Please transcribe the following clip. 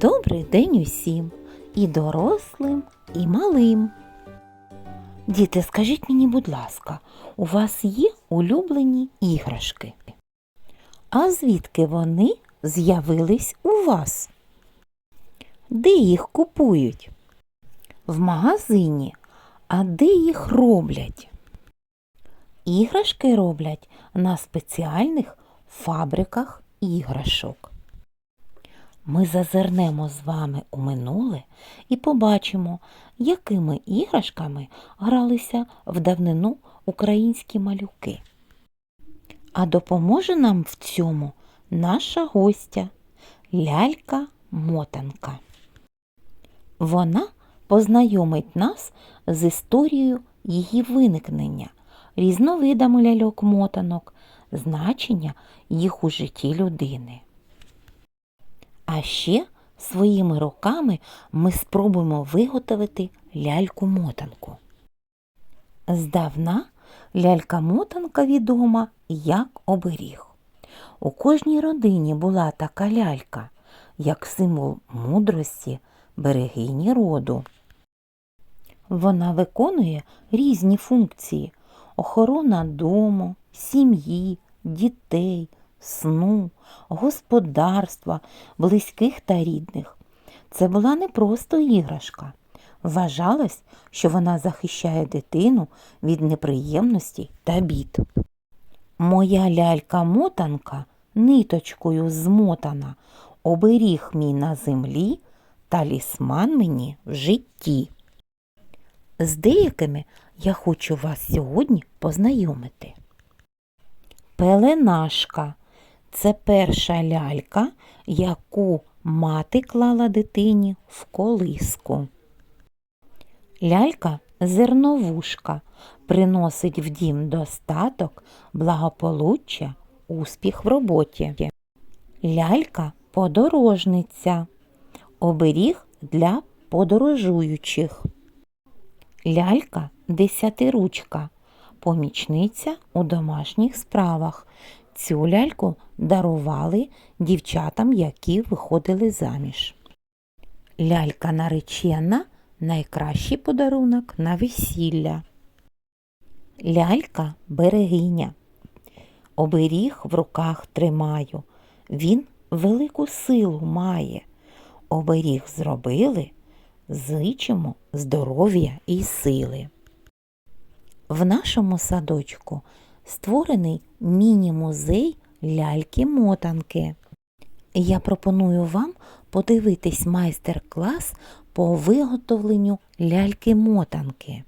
Добрий день усім, і дорослим, і малим. Діти, скажіть мені, будь ласка, у вас є улюблені іграшки? А звідки вони з'явились у вас? Де їх купують? В магазині. А де їх роблять? Іграшки роблять на спеціальних фабриках іграшок. Ми зазирнемо з вами у минуле і побачимо, якими іграшками гралися в давнину українські малюки. А допоможе нам в цьому наша гостя лялька Мотанка. Вона познайомить нас з історією її виникнення, різновидами ляльок-мотанок, значення їх у житті людини. А ще своїми руками ми спробуємо виготовити ляльку-мотанку. Здавна лялька-мотанка відома як оберіг. У кожній родині була така лялька, як символ мудрості, берегині роду. Вона виконує різні функції охорона дому, сім'ї, дітей, сну, господарства, близьких та рідних. Це була не просто іграшка. Вважалось, що вона захищає дитину від неприємностей та бід. Моя лялька-мотанка ниточкою змотана, оберіг мій на землі, талісман мені в житті. З деякими я хочу вас сьогодні познайомити. Пеленашка це перша лялька, яку мати клала дитині в колиску. Лялька зерновушка приносить в дім достаток, благополуччя, успіх в роботі. Лялька подорожниця, оберіг для подорожуючих. Лялька десятиручка, помічниця у домашніх справах. Цю ляльку дарували дівчатам, які виходили заміж. Лялька наречена найкращий подарунок на весілля. Лялька берегиня. Оберіг в руках тримаю. Він велику силу має. Оберіг зробили, зичимо здоров'я і сили. В нашому садочку створений міні-музей ляльки-мотанки. Я пропоную вам подивитись майстер-клас по виготовленню ляльки-мотанки.